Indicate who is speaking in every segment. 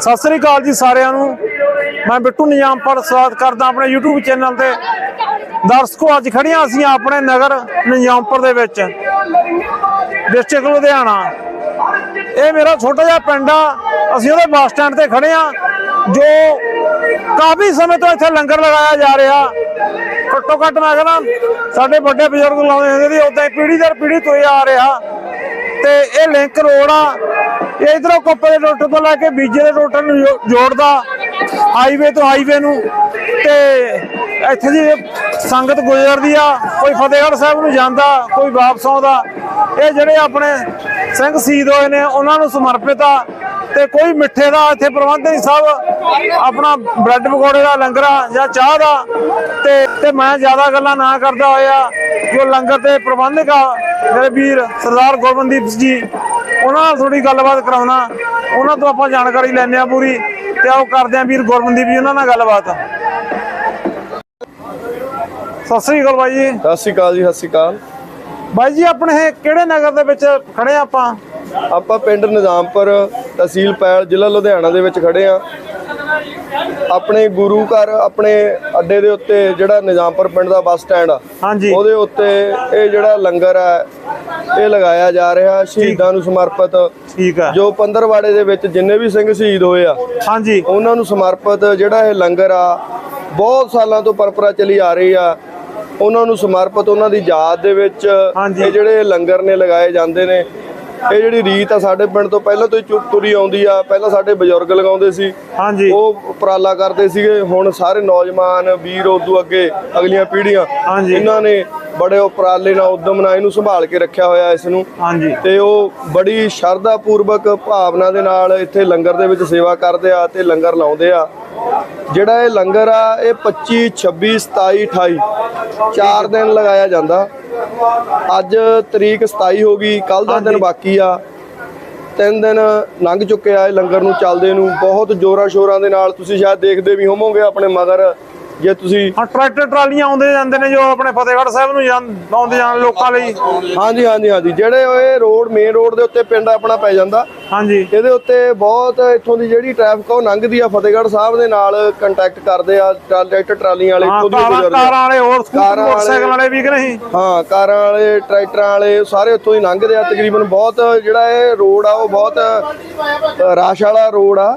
Speaker 1: ਸਤਿ ਸ੍ਰੀ ਅਕਾਲ ਜੀ ਸਾਰਿਆਂ ਨੂੰ। ਮੈਂ ਬਿੱਟੂ ਨਿਜ਼ਾਮਪੁਰ ਸਵਾਗਤ ਕਰਦਾ ਆਪਣੇ YouTube ਚੈਨਲ ਤੇ। ਦਰਸ਼ਕੋ, ਅੱਜ ਖੜੀਆਂ ਅਸੀਂ ਆਪਣੇ ਨਗਰ ਨਿਜ਼ਾਮਪੁਰ ਦੇ ਵਿੱਚ ਡਿਸਟ੍ਰਿਕਟ ਲੁਧਿਆਣਾ। ਇਹ ਮੇਰਾ ਛੋਟਾ ਜਿਹਾ ਪਿੰਡ ਆ। ਅਸੀਂ ਉਹਦੇ ਬੱਸ ਸਟੈਂਡ ਤੇ ਖੜੇ ਆ ਜੋ ਕਾਫੀ ਸਮੇਂ ਤੋਂ ਇੱਥੇ ਲੰਗਰ ਲਗਾਇਆ ਜਾ ਰਿਹਾ। ਘੱਟੋ ਘੱਟ ਮੈਂ ਕਹਿੰਦਾ, ਸਾਡੇ ਵੱਡੇ ਬਜ਼ੁਰਗ ਲਾਉਂਦੇ ਹੁੰਦੇ ਸੀ, ਉਦਾਂ ਹੀ ਪੀੜ੍ਹੀ ਦਰ ਪੀੜ੍ਹੀ ਤੋਂ ਆ ਰਿਹਾ। ਤੇ ਇਹ ਲਿੰਕ ਰੋਡ ਆ। ਇਧਰੋਂ ਕੋਪੇ ਦੇ ਟੋਟੇ ਤੋਂ ਲੈ ਕੇ ਬੀਜੇ ਦੇ ਟੋਟੇ ਨੂੰ ਜੋ- ਜੋੜਦਾ ਹਾਈਵੇ ਤੋਂ ਹਾਈਵੇ ਨੂੰ। ਤੇ ਇੱਥੇ ਦੀ ਸੰਗਤ ਗੁਜ਼ਰਦੀ ਆ, ਕੋਈ ਫਤਿਹਗੜ੍ਹ ਸਾਹਿਬ ਨੂੰ ਜਾਂਦਾ, ਕੋਈ ਵਾਪਸ ਆਉਂਦਾ। ਇਹ ਜਿਹੜੇ ਆਪਣੇ ਸਿੰਘ ਸ਼ਹੀਦ ਹੋਏ ਨੇ, ਉਹਨਾਂ ਨੂੰ ਸਮਰਪਿਤ ਆ। ਤੇ ਕੋਈ ਮਿੱਠੇ ਦਾ ਇੱਥੇ ਪ੍ਰਬੰਧ ਨਹੀਂ, ਸਭ ਆਪਣਾ ਬ੍ਰੈਡ ਪਕੌੜੇ ਦਾ, ਲੰਗਰ ਆ ਜਾਂ ਚਾਹ ਦਾ। ਤੇ ਤੇ ਮੈਂ ਜ਼ਿਆਦਾ ਗੱਲਾਂ ਨਾ ਕਰਦਾ ਹੋਇਆ। ਜੋ ਲੰਗਰ ਤੇ ਪ੍ਰਬੰਧਕ ਆ, ਮੇਰੇ ਵੀਰ ਸਰਦਾਰ ਗੁਰਮਨਦੀਪ ਜੀ ਉਹਨਾਂ ਨਾਲ ਥੋੜੀ ਗੱਲਬਾਤ ਕਰਾਉਣਾ। ਉਹਨਾਂ ਤੋਂ ਆਪਾਂ ਜਾਣਕਾਰੀ ਲੈਣੇ ਆ ਪੂਰੀ ਤੇ ਆਓ ਕਰਦੇ ਆ ਵੀਰ ਗੁਰਮਨਦੀਪ ਜੀ ਉਹਨਾਂ ਨਾਲ ਗੱਲਬਾਤ। ਸਤਿ ਸ੍ਰੀ ਅਕਾਲ ਬਾਈ ਜੀ।
Speaker 2: ਸਤਿ ਸ਼੍ਰੀ ਅਕਾਲ ਜੀ ਸਤਿ ਸ਼੍ਰੀ ਅਕਾਲ।
Speaker 1: ਬਾਈ ਜੀ ਆਪਣੇ ਇਹ ਕਿਹੜੇ ਨਗਰ ਦੇ ਵਿੱਚ ਖੜੇ ਆ ਆਪਾਂ?
Speaker 2: ਆਪਾਂ ਪਿੰਡ ਨਿਜ਼ਾਮਪੁਰ ਤਹਿਸੀਲ ਪੈਲ ਜ਼ਿਲ੍ਹਾ ਲੁਧਿਆਣਾ ਦੇ ਵਿੱਚ ਖੜੇ ਆ ਆਪਣੇ ਗੁਰੂ ਘਰ ਆਪਣੇ ਅੱਡੇ ਦੇ ਉੱਤੇ ਜਿਹੜਾ ਨਿਜ਼ਾਮਪੁਰ ਪਿੰਡ ਦਾ ਬੱਸ ਸਟੈਂਡ ਆ
Speaker 1: ਹਾਂਜੀ।
Speaker 2: ਉਹਦੇ ਉੱਤੇ ਇਹ ਜਿਹੜਾ ਲੰਗਰ ਹੈ ਇਹ ਲਗਾਇਆ ਜਾ ਰਿਹਾ ਸ਼ਹੀਦਾਂ ਨੂੰ ਸਮਰਪਿਤ।
Speaker 1: ਠੀਕ ਆ।
Speaker 2: ਜੋ ਪੰਦਰਵਾੜੇ ਦੇ ਵਿੱਚ ਜਿੰਨੇ ਵੀ ਸਿੰਘ ਸ਼ਹੀਦ ਹੋਏ ਆ
Speaker 1: ਹਾਂਜੀ।
Speaker 2: ਉਹਨਾਂ ਨੂੰ ਸਮਰਪਿਤ ਜਿਹੜਾ ਇਹ ਲੰਗਰ ਆ ਬਹੁਤ ਸਾਲਾਂ ਤੋਂ ਪਰੰਪਰਾ ਚੱਲੀ ਆ ਰਹੀ ਆ। ਉਹਨਾਂ ਨੂੰ ਸਮਰਪਿਤ ਉਹਨਾਂ ਦੀ ਯਾਦ ਦੇ ਵਿੱਚ। ਇਹ ਜਿਹੜੇ ਲੰਗਰ ਨੇ ਲਗਾਏ ਜਾਂਦੇ ਨੇ ਇਹ ਜਿਹੜੀ ਰੀਤ ਆ ਸਾਡੇ ਪਿੰਡ ਤੋਂ ਪਹਿਲਾਂ ਤੋਂ ਹੀ ਤੁਰੀ ਆਉਂਦੀ ਆ। ਪਹਿਲਾਂ ਸਾਡੇ ਬਜ਼ੁਰਗ ਲਗਾਉਂਦੇ ਸੀ।
Speaker 1: ਹਾਂਜੀ।
Speaker 2: ਉਹ ਉਪਰਾਲਾ ਕਰਦੇ ਸੀਗੇ। ਹੁਣ ਸਾਰੇ ਨੌਜਵਾਨ ਵੀਰ ਉਦੋਂ ਅੱਗੇ ਅਗਲੀਆਂ ਪੀੜ੍ਹੀਆਂ
Speaker 1: ਹਾਂਜੀ।
Speaker 2: ਇਹਨਾਂ ਨੇ ਬੜੇ ਉਪਰਾਲੇ ਨਾਲ ਉਦਮ ਨਾਲ ਇਹਨੂੰ ਸੰਭਾਲ ਕੇ ਰੱਖਿਆ ਹੋਇਆ ਇਸ ਨੂੰ।
Speaker 1: ਹਾਂਜੀ।
Speaker 2: ਤੇ ਉਹ ਬੜੀ ਸ਼ਰਧਾ ਪੂਰਵਕ ਭਾਵਨਾ ਦੇ ਨਾਲ ਇੱਥੇ ਲੰਗਰ ਦੇ ਵਿੱਚ ਸੇਵਾ ਕਰਦੇ ਆ ਤੇ ਲੰਗਰ ਲਾਉਂਦੇ ਆ। ਜਿਹੜਾ ਇਹ ਲੰਗਰ ਆ ਇਹ 25 26 27 28 ਚਾਰ ਦਿਨ ਲਗਾਇਆ ਜਾਂਦਾ। ਅੱਜ ਤਰੀਕ 27 ਹੋ ਗਈ ਕੱਲ ਦਾ ਦਿਨ ਬਾਕੀ ਆ। ਤਿੰਨ ਦਿਨ ਲੰਘ ਚੁੱਕੇ ਆ ਇਹ ਲੰਗਰ ਨੂੰ ਚੱਲਦੇ ਨੂੰ। ਬਹੁਤ ਜ਼ੋਰਾਂ ਸ਼ੋਰਾਂ ਦੇ ਨਾਲ ਤੁਸੀਂ ਸ਼ਾਇਦ ਦੇਖਦੇ ਵੀ ਹੋਵੋਗੇ ਆਪਣੇ ਮਗਰ। ਜੇ ਤੁਸੀਂ
Speaker 1: ਹਾਂ ਟਰੈਕਟਰ ਟਰਾਲੀਆਂ ਆਉਂਦੇ ਜਾਂਦੇ ਨੇ ਜੋ ਆਪਣੇ ਫਤਿਹਗੜ੍ਹ ਸਾਹਿਬ ਨੂੰ ਜਾਂ- ਆਉਂਦੇ ਜਾਣ ਲੋਕਾਂ ਲਈ।
Speaker 2: ਹਾਂਜੀ ਹਾਂਜੀ ਹਾਂਜੀ। ਜਿਹੜੇ ਇਹ ਰੋਡ ਮੇਨ ਰੋਡ ਦੇ ਉੱਤੇ ਪਿੰਡ ਆਪਣਾ ਪੈ ਜਾਂਦਾ।
Speaker 1: ਹਾਂਜੀ।
Speaker 2: ਇਹਦੇ ਉੱਤੇ ਬਹੁਤ ਇੱਥੋਂ ਦੀ ਜਿਹੜੀ ਟ੍ਰੈਫਿਕ ਉਹ ਲੰਘਦੀ ਆ। ਫਤਿਹਗੜ੍ਹ ਸਾਹਿਬ ਦੇ ਨਾਲ ਕੰਟੈਕਟ ਕਰਦੇ ਆ ਟਰਾ- ਟਰੈਕਟਰ ਟਰਾਲੀਆਂ ਵਾਲੇ ਇੱਥੋਂ ਦੀ ਗੁਜ਼ਰਦੇ
Speaker 1: ਕਾਰਾਂ। ਵਾਲੇ ਹੋਰ ਸਕੂਟਰ ਮੋਟਰਸਾਈਕਲ ਵਾਲੇ ਵੀ ਕਿ ਨਹੀਂ?
Speaker 2: ਹਾਂ ਕਾਰਾਂ ਵਾਲੇ ਟਰੈਕਟਰਾਂ ਵਾਲੇ ਸਾਰੇ ਉੱਥੋਂ ਹੀ ਲੰਘਦੇ ਆ। ਤਕਰੀਬਨ ਬਹੁਤ ਜਿਹੜਾ ਇਹ ਰੋਡ ਆ ਉਹ ਬਹੁਤ ਰਸ਼ ਵਾਲਾ ਰੋਡ ਆ।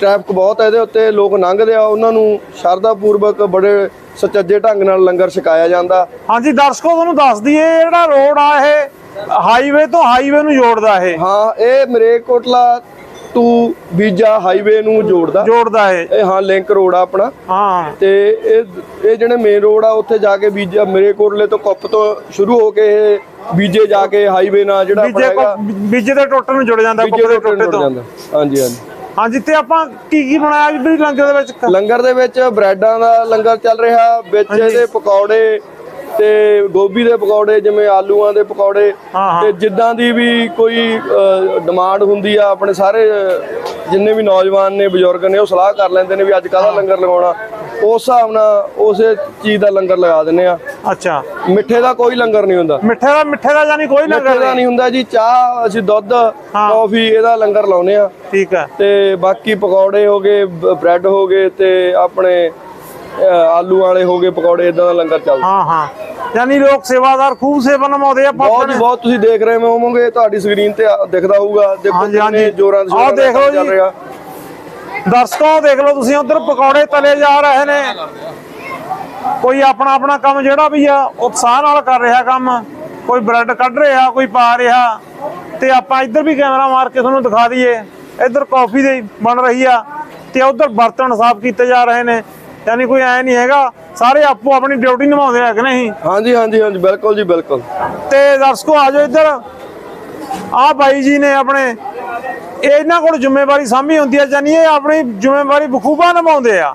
Speaker 2: ਟ੍ਰੈਫਿਕ ਬਹੁਤ ਆ ਇਹਦੇ ਉੱਤੇ ਲੋਕ ਲੰਘਦੇ ਆ ਉਹਨਾਂ ਨੂੰ ਸ਼ਰਧਾ ਪੂਰਵਕ ਬੜੇ ਸੁਚੱਜੇ ਢੰਗ ਨਾਲ ਲੰਗਰ ਛਕਾਇਆ ਜਾਂਦਾ।
Speaker 1: ਹਾਂਜੀ ਦਰਸ਼ਕੋ ਤੁਹਾਨੂੰ ਦੱਸ ਦਈਏ ਜਿਹੜਾ ਰੋਡ ਆ ਇਹ ਹਾਈਵੇ ਤੋਂ ਹਾਈਵੇ ਨੂੰ ਜੋੜਦਾ ਇਹ।
Speaker 2: ਹਾਂ ਇਹ ਮਰੇਕੋਟਲਾ ਟੂ ਬੀਜਾ ਹਾਈਵੇ ਨੂੰ ਜੋੜਦਾ।
Speaker 1: ਜੋੜਦਾ ਇਹ।
Speaker 2: ਇਹ ਹਾਂ ਲਿੰਕ ਰੋਡ ਆ ਆਪਣਾ।
Speaker 1: ਹਾਂ।
Speaker 2: ਤੇ ਇਹ ਇਹ ਜਿਹੜੇ ਮੇਨ ਰੋਡ ਆ ਉੱਥੇ ਜਾ ਕੇ ਬੀਜਾ ਮੇਰੇ ਕੋਟਲੇ ਤੋਂ ਕੁੱਪ ਤੋਂ ਸ਼ੁਰੂ ਹੋ ਕੇ ਇਹ ਬੀਜੇ ਜਾ ਕੇ ਹਾਈਵੇ ਨਾਲ ਜਿਹੜਾ
Speaker 1: ਬੀਜੇ ਦੇ ਟੋਟੇ ਨੂੰ ਜੁੜ ਜਾਂਦਾ
Speaker 2: ਬੀਜੇ
Speaker 1: ਕੁੱਪੇ ਦੇ
Speaker 2: ਦੇ
Speaker 1: ਟੋਟੇ ਤੋਂ।
Speaker 2: ਜਾਂਦਾ। ਹਾਂਜੀ ਹਾਂਜੀ।
Speaker 1: ਹਾਂਜੀ ਤੇ ਆਪਾਂ ਕੀ ਕੀ ਬਣਾਇਆ ਜੀ ਵੀ ਲੰਗਰ ਦੇ ਵਿੱਚ
Speaker 2: ਲੰਗਰ ਦੇ ਵਿੱਚ ਬ੍ਰੈਡਾਂ ਦਾ ਲੰਗਰ ਚੱਲ ਰਿਹਾ ਵਿੱਚ। ਇਹਦੇ ਪਕੌੜੇ ਤੇ ਗੋਭੀ ਦੇ ਪਕੌੜੇ ਜਿਵੇਂ ਆਲੂਆਂ ਦੇ ਪਕੌੜੇ
Speaker 1: ਹਾਂ, ਹਾਂ।
Speaker 2: ਤੇ ਜਿੱਦਾਂ ਦੀ ਵੀ ਕੋਈ ਡਿਮਾਂਡ ਹੁੰਦੀ ਆ ਆਪਣੇ ਸਾਰੇ ਜਿੰਨੇ ਵੀ ਨੌਜਵਾਨ ਨੇ ਬਜ਼ੁਰਗ ਨੇ ਉਹ ਸਲਾਹ ਕਰ ਲੈਂਦੇ ਨੇ ਵੀ ਅੱਜ ਕਾਹਦਾ ਲੰਗਰ ਲਗਾਉਣਾ ਉਸ ਹਿਸਾਬ ਨਾਲ ਉਸੇ ਚੀਜ਼ ਦਾ ਲੰਗਰ ਲਗਾ ਦਿੰਨੇ ਆ।
Speaker 1: ਅੱਛਾ।
Speaker 2: ਮਿੱਠੇ ਦਾ ਕੋਈ ਲੰਗਰ ਨਹੀਂ ਹੁੰਦਾ।
Speaker 1: ਮਿੱਠੇ ਦਾ ਮਿੱਠੇ ਦਾ ਜਾਨੀ ਕੋਈ ਲੰਗਰ
Speaker 2: ਮਿੱਠੇ ਦਾ ਨਹੀਂ। ਹੁੰਦਾ ਜੀ ਚਾਹ ਅਸੀਂ ਦੁੱਧ ਕੌਫੀ ਇਹਦਾ ਲੰਗਰ ਲਾਉਨੇ ਆ।
Speaker 1: ਠੀਕ ਹੈ
Speaker 2: ਤੇ ਬਾਕੀ ਪਕੌੜੇ ਹੋ ਗਏ ਬ- ਬ੍ਰੈਡ ਹੋ ਗਏ ਤੇ ਆਪਣੇ ਅ, ਆਲੂ ਵਾਲੇ ਹੋ ਗਏ ਪਕੌੜੇ ਇਦਾਂ ਦਾ ਲੰਗਰ ਚੱਲਦਾ।
Speaker 1: ਹਾਂ ਹਾਂ। ਯਾਨੀ ਲੋਕ ਸੇਵਾਦਾਰ ਖੂਬ ਸੇਵਾ ਨਿਭਾਉਂਦੇ ਆ
Speaker 2: ਬਹੁਤ ਜੀ ਬਹੁਤ ਤੁਸੀਂ ਦੇਖ ਰਹੇ ਹੋਵੋਗੇ ਤੁਹਾਡੀ ਸਕਰੀਨ ਤੇ ਆ- ਦਿਖਦਾ ਹੋਊਗਾ। ਦੇਖੋ
Speaker 1: ਹਾਂਜੀ, ਹਾਂਜੀ।
Speaker 2: ਕਿੰਨੇ ਜ਼ੋਰਾਂ ਦੇ
Speaker 1: ਆਹ ਦੇਖ
Speaker 2: ਚੱਲ
Speaker 1: ਜੀ।
Speaker 2: ਰਿਹਾ।
Speaker 1: ਦਰਸ਼ਕੋ ਦੇਖ ਲਓ ਤੁਸੀਂ ਉਧਰ ਪਕੌੜੇ ਤਲੇ ਜਾ ਰਹੇ ਨੇ। ਕੋਈ ਆਪਣਾ ਆਪਣਾ ਕੰਮ ਜਿਹੜਾ ਵੀ ਆ ਉਤਸ਼ਾਹ ਨਾਲ ਕਰ ਰਿਹਾ ਕੰਮ। ਕੋਈ ਬ੍ਰੈਡ ਕੱਢ ਰਿਹਾ ਕੋਈ ਪਾ ਰਿਹਾ। ਤੇ ਆਪਾਂ ਇੱਧਰ ਵੀ ਕੈਮਰਾ ਮਾਰ ਕੇ ਤੁਹਾਨੂੰ ਦਿਖਾ ਦਈਏ। ਇੱਧਰ ਕਾਫੀ ਦੀ ਬਣ ਰਹੀ ਆ ਤੇ ਉਧਰ ਬਰਤਨ ਸਾਫ਼ ਕੀਤੇ ਜਾ ਰਹੇ ਨੇ। ਯਾਨੀ ਕੋਈ ਐ ਨਹੀਂ ਹੈਗਾ ਸਾਰੇ ਆਪੋ ਆਪਣੀ ਡਿਊਟੀ ਨਿਭਾਉਂਦੇ ਆ ਕਿ ਨਹੀਂ?
Speaker 2: ਹਾਂਜੀ ਹਾਂਜੀ ਹਾਂਜੀ ਬਿਲਕੁਲ ਜੀ ਬਿਲਕੁਲ।
Speaker 1: ਤੇ ਦਰਸ਼ਕੋ ਆ ਜਾਓ ਇੱਧਰ। ਆ ਬਾਈ ਜੀ ਨੇ ਆਪਣੇ ਇਹਨਾਂ ਕੋਲ ਜ਼ਿੰਮੇਵਾਰੀ ਸਾਂਭੀ ਹੁੰਦੀ ਹੈ ਜਾਨੀ ਇਹ ਆਪਣੀ ਜ਼ਿੰਮੇਵਾਰੀ ਬਖੂਬਾ ਨਿਭਾਉਂਦੇ ਆ।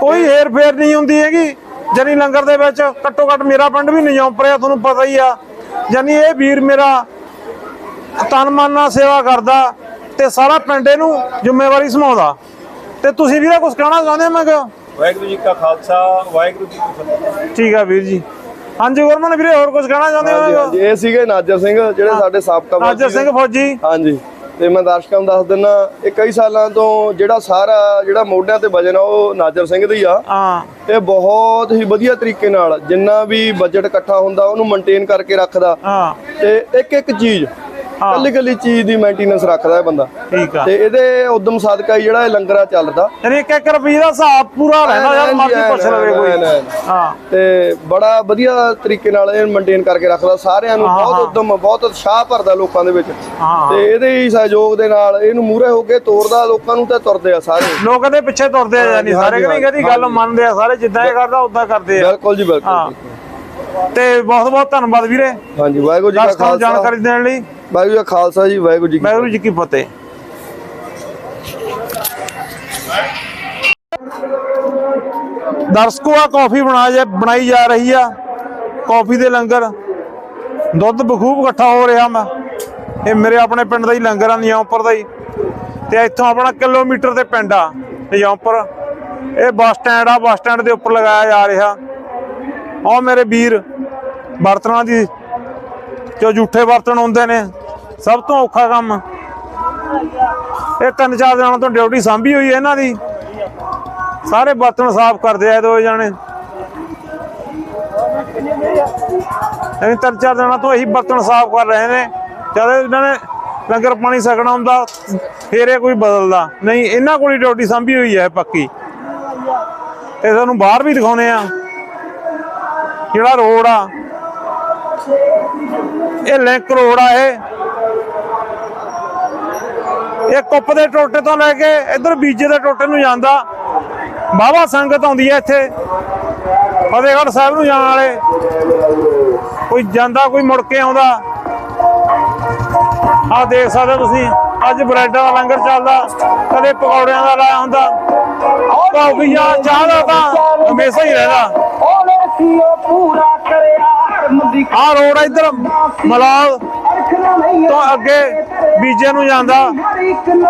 Speaker 1: ਕੋਈ ਹੇਰ ਫੇਰ ਨਹੀਂ ਹੁੰਦੀ ਹੈਗੀ। ਜਾਨੀ ਲੰਗਰ ਦੇ ਵਿੱਚ ਘੱਟੋ ਘੱਟ ਮੇਰਾ ਪਿੰਡ ਵੀ ਨਿਯਮਪੁਰਿਆ ਤੁਹਾਨੂੰ ਪਤਾ ਹੀ ਆ। ਜਾਨੀ ਇਹ ਵੀਰ ਮੇਰਾ ਤਨ ਮਨ ਨਾਲ ਸੇਵਾ ਕਰਦਾ ਤੇ ਸਾਰਾ ਪਿੰਡ ਇਹਨੂੰ ਜ਼ਿੰਮੇਵਾਰੀ ਸੰਭਾਉਂਦਾ ਤੇ ਤੁਸੀਂ ਵੀਰੇ ਕੁਝ ਕਹਿਣਾ ਚਾਹੁੰਦੇ ਹੋ ਮੈਂ ਕਿਹਾ?
Speaker 3: ਵਾਹਿਗੁਰੂ ਜੀ ਕਾ ਖਾਲਸਾ ਵਾਹਿਗੁਰੂ ਜੀ ਕੀ ਫਤਿਹ।
Speaker 1: ਠੀਕ ਆ ਵੀਰ ਜੀ। ਹਾਂਜੀ ਗੁਰਮਨ ਵੀਰੇ ਹੋਰ ਕੁਝ ਕਹਿਣਾ ਚਾਹੁੰਦੇ ਹੋ?
Speaker 2: ਇਹ ਸੀਗੇ ਨਾਜਰ ਸਿੰਘ ਜਿਹੜੇ ਸਾਡੇ ਸਾਬਕਾ
Speaker 1: ਨਾਜਰ। ਸਿੰਘ ਫੌਜੀ।
Speaker 2: ਹਾਂਜੀ। ਤੇ ਮੈਂ ਦਰਸ਼ਕਾਂ ਨੂੰ ਦੱਸ ਦਿੰਨਾ ਇਹ ਕਈ ਸਾਲਾਂ ਤੋਂ ਜਿਹੜਾ ਸਾਰਾ ਜਿਹੜਾ ਮੋਢਿਆਂ ਤੇ ਵਜਨ ਆ ਉਹ ਨਾਜਰ ਸਿੰਘ ਦਾ ਹੀ ਆ।
Speaker 1: ਹਾਂ।
Speaker 2: ਇਹ ਬਹੁਤ ਹੀ ਵਧੀਆ ਤਰੀਕੇ ਨਾਲ ਜਿੰਨਾ ਵੀ ਬਜਟ ਇਕੱਠਾ ਹੁੰਦਾ ਉਹਨੂੰ ਮੇਨਟੇਨ ਕਰਕੇ ਰੱਖਦਾ।
Speaker 1: ਹਾਂ।
Speaker 2: ਤੇ ਇੱਕ ਇੱਕ ਚੀਜ਼। ਕੱਲੀ ਕੱਲੀ ਚੀਜ਼ ਦੀ ਮੇਨਟੇਨੈਂਸ ਰੱਖਦਾ ਇਹ ਬੰਦਾ।
Speaker 1: ਠੀਕ ਆ।
Speaker 2: ਤੇ ਇਹਦੇ ਉਦਮ ਸਦਕਾ ਹੀ ਜਿਹੜਾ ਇਹ ਲੰਗਰਾ ਚੱਲਦਾ।
Speaker 1: ਯਾਨੀ ਇੱਕ ਇੱਕ ਰੁਪਏ ਦਾ ਹਿਸਾਬ ਪੂਰਾ ਰਹਿੰਦਾ
Speaker 2: ਐਨ
Speaker 1: ਮਰਜ਼ੀ ਪੁੱਛ ਲਵੇ ਕੋਈ। ਹਾਂ।
Speaker 2: ਤੇ ਬੜਾ ਵਧੀਆ ਤਰੀਕੇ ਨਾਲ ਇਹ ਮੇਨਟੇਨ ਕਰਕੇ ਰੱਖਦਾ ਸਾਰਿਆਂ ਨੂੰ
Speaker 1: ਹਾਂ,
Speaker 2: ਬਹੁਤ
Speaker 1: ਹਾਂ।
Speaker 2: ਉਦਮ ਬਹੁਤ ਉਤਸ਼ਾਹ ਭਰਦਾ ਲੋਕਾਂ ਦੇ ਵਿੱਚ।
Speaker 1: ਹਾਂ
Speaker 2: ਤੇ ਇਹਦੇ ਹੀ ਸਹਿਯੋਗ ਦੇ ਨਾਲ ਇਹਨੂੰ ਮੂਹਰੇ ਹੋ ਕੇ ਤੋਰਦਾ ਲੋਕਾਂ ਨੂੰ ਤੇ ਤੁਰਦੇ ਆ ਸਾਰੇ।
Speaker 1: ਲੋਕ ਇਹਦੇ ਪਿੱਛੇ ਤੁਰਦੇ ਆ ਯਾਨੀ ਸਾਰੇ ਕਹਦੀ ਗੱਲ
Speaker 2: ਹਾਂਜੀ।
Speaker 1: ਮੰਨਦੇ ਆ ਸਾਰੇ ਜਿੱਦਾਂ ਇਹ ਕਰਦਾ ਉਦਾਂ ਕਰਦੇ ਆ।
Speaker 2: ਬਿਲਕੁਲ ਜੀ
Speaker 1: ਹਾਂ।
Speaker 2: ਬਿਲਕੁਲ
Speaker 1: ਤੇ ਬਹੁਤ ਬਹੁਤ ਧੰਨਵਾਦ ਵੀਰੇ।
Speaker 2: ਹਾਂਜੀ ਵਾਹਿਗੁਰੂ ਜੀ ਕਾ ਖਾਲਸਾ।
Speaker 1: ਜਾਣਕਾਰੀ ਦੇਣ ਲਈ।
Speaker 2: ਵਾਹਿਗੁਰੂ ਜੀ ਖਾਲਸਾ ਜੀ ਵਾਹਿਗੁਰੂ ਜੀ ਕੀ
Speaker 1: ਵਾਹਿਗੁਰੂ ਜੀ ਕੀ ਫਤਿਹ। ਦਰਸ਼ਕੋ ਆ ਕਾਫੀ ਬਣਾ ਜਾ ਬਣਾਈ ਜਾ ਰਹੀ ਆ। ਕਾਫੀ ਦੇ ਲੰਗਰ। ਦੁੱਧ ਬਖੂਬ ਇਕੱਠਾ ਹੋ ਰਿਹਾ ਮੈਂ। ਇਹ ਮੇਰੇ ਆਪਣੇ ਪਿੰਡ ਦਾ ਹੀ ਲੰਗਰ ਆ ਨਿਆਂਪੁਰ ਦਾ ਹੀ। ਤੇ ਇੱਥੋਂ ਆਪਣਾ ਕਿਲੋਮੀਟਰ ਤੇ ਪਿੰਡ ਆ ਨਿਆਂਪੁਰ ਇਹ ਬੱਸ ਸਟੈਂਡ ਆ ਬੱਸ ਸਟੈਂਡ ਦੇ ਉੱਪਰ ਲਗਾਇਆ ਜਾ ਰਿਹਾ। ਉਹ ਮੇਰੇ ਵੀਰ ਬਰਤਨਾਂ ਦੀ ਜੋ ਝੂਠੇ ਬਰਤਨ ਹੁੰਦੇ ਨੇ, ਸਭ ਤੋਂ ਔਖਾ ਕੰਮ। ਇਹ ਤਿੰਨ ਚਾਰ ਦਿਨਾਂ ਤੋਂ ਡਿਊਟੀ ਸਾਂਭੀ ਹੋਈ ਹੈ ਇਹਨਾਂ ਦੀ। ਸਾਰੇ ਬਰਤਨ ਸਾਫ਼ ਕਰਦੇ ਆ ਦੋ ਜਣੇ। ਇਹ ਤਿੰਨ ਚਾਰ ਦਿਨਾਂ ਤੋਂ ਇਹੀ ਬਰਤਨ ਸਾਫ਼ ਕਰ ਰਹੇ ਨੇ। ਜਦ ਇਹਨਾਂ ਨੇ ਲੰਗਰ ਪਾਣੀ ਛਕਣਾ ਹੁੰਦਾ, ਫੇਰ ਇਹ ਕੋਈ ਬਦਲਦਾ। ਨਹੀਂ, ਇਹਨਾਂ ਕੋਲ ਹੀ ਡਿਊਟੀ ਸਾਂਭੀ ਹੋਈ ਹੈ ਪੱਕੀ। ਤੇ ਤੁਹਾਨੂੰ ਬਾਹਰ ਵੀ ਦਿਖਾਉਨੇ ਆ। ਜਿਹੜਾ ਰੋਡ ਆ? ਇਹ ਲਿੰਕ ਰੋਡ ਆ ਇਹ। ਇਹ ਕੁੱਪ ਦੇ ਟੋਟੇ ਤੋਂ ਲੈ ਕੇ ਇਧਰ ਬੀਜੇ ਦੇ ਟੋਟੇ ਨੂੰ ਜਾਂਦਾ। ਬਾਬਾ ਸੰਗਤ ਆਉਂਦੀ ਹੈ ਇੱਥੇ। ਫਤਿਹਗੜ੍ਹ ਸਾਹਿਬ ਨੂੰ ਜਾਣ ਵਾਲੇ। ਕੋਈ ਜਾਂਦਾ ਕੋਈ ਮੁੜ ਕੇ ਆਉਂਦਾ। ਆਹ ਦੇਖ ਸਕਦੇ ਤੁਸੀਂ ਅੱਜ ਬ੍ਰੈਡਾਂ ਦਾ ਲੰਗਰ ਚੱਲਦਾ। ਕਦੇ ਪਕੌੜਿਆਂ ਦਾ ਲਾਇਆ ਹੁੰਦਾ। ਕਾਫੀ ਜਾਂ ਚਾਹ ਦਾ ਤਾਂ ਹਮੇਸ਼ਾ ਹੀ ਰਹਿੰਦਾ। ਆਹ ਰੋਡ ਇੱਧਰ ਮਲਾਲ ਤੋਂ ਅੱਗੇ ਬੀਜੇ ਨੂੰ ਜਾਂਦਾ।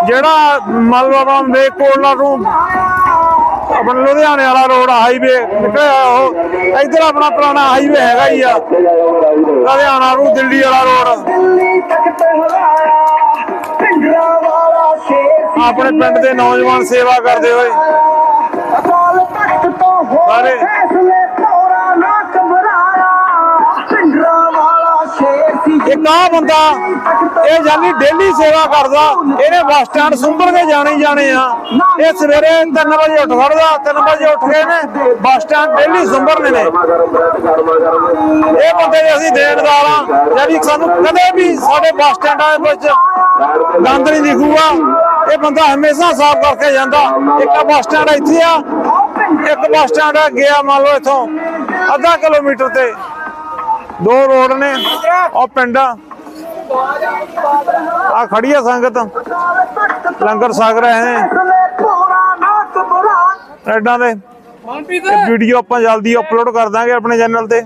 Speaker 1: ਜਿਹੜਾ ਮਲਵਾ ਦੇ ਕੋਲਾ ਨੂੰ ਆਪਣਾ ਲੁਧਿਆਣੇ ਵਾਲਾ ਰੋਡ ਹਾਈਵੇ ਨਿਕਲਿਆ ਉਹ। ਇੱਧਰ ਆਪਣਾ ਪੁਰਾਣਾ ਹਾਈਵੇ ਹੈਗਾ ਹੀ ਆ। ਲੁਧਿਆਣਾ ਨੂੰ ਦਿੱਲੀ ਵਾਲਾ ਰੋਡ।
Speaker 4: ਤੇ
Speaker 1: ਆਪਣੇ ਪਿੰਡ ਦੇ ਨੌਜਵਾਨ ਸੇਵਾ ਕਰਦੇ ਹੋਏ।
Speaker 4: ਅਕਾਲ ਤਖਤ ਤੋਂ ਹੋ
Speaker 1: ਸਾਰੇ।
Speaker 4: ਸ਼ੇਰ
Speaker 1: ਬੰਦਾ, ਇਹ ਜਾਨੀ ਡੇਲੀ ਸੇਵਾ ਕਰਦਾ, ਇਹਨੇ ਬੱਸ ਸਟੈਂਡ ਸੁੰਬਰ ਕੇ ਜਾਣੇ ਜਾਣੇ ਆ। ਇਹ ਸਵੇਰੇ 3 ਵਜੇ ਉੱਠ ਖੜਦਾ 3 ਵਜੇ ਉੱਠ ਕੇ ਨੇ, ਬੱਸ ਸਟੈਂਡ ਡੇਲੀ ਸੁੰਬਰਨੇ ਨੇ ਇਹ ਬੰਦੇ ਦੇ ਅਸੀਂ ਦੇਣਦਾਰ ਆ ਜਿਹੜੀ ਸਾਨੂੰ ਕਦੇ ਵੀ ਸਾਡੇ ਬੱਸ ਸਟੈਂਡਾਂ ਦੇ ਵਿੱਚ ਗੰਦ ਨਹੀਂ ਦਿਖੂਗਾ। ਇਹ ਬੰਦਾ ਹਮੇਸ਼ਾ ਸਾਫ਼ ਕਰਕੇ ਜਾਂਦਾ। ਇੱਕ ਬੱਸ ਸਟੈਂਡ ਇੱਥੇ ਆ, ਇੱਕ ਬੱਸ ਸਟੈਂਡ ਗਿਆ ਮੰਨ ਲਓ ਇੱਥੋਂ ਅੱਧਾ ਕਿਲੋਮੀਟਰ ਤੇ। ਦੋ ਰੋਡ ਨੇ ਉਹ ਪਿੰਡ ਆ। ਖੜੀ ਆ ਸੰਗਤ। ਲੰਗਰ ਛਕ ਰਹੇ ਨੇ। ਐਡਾਂ ਦੇ। ਵੀਡੀਓ ਆਪਾਂ ਜਲਦੀ ਅਪਲੋਡ ਕਰ ਦਾਂਗੇ ਆਪਣੇ ਚੈਨਲ ਤੇ।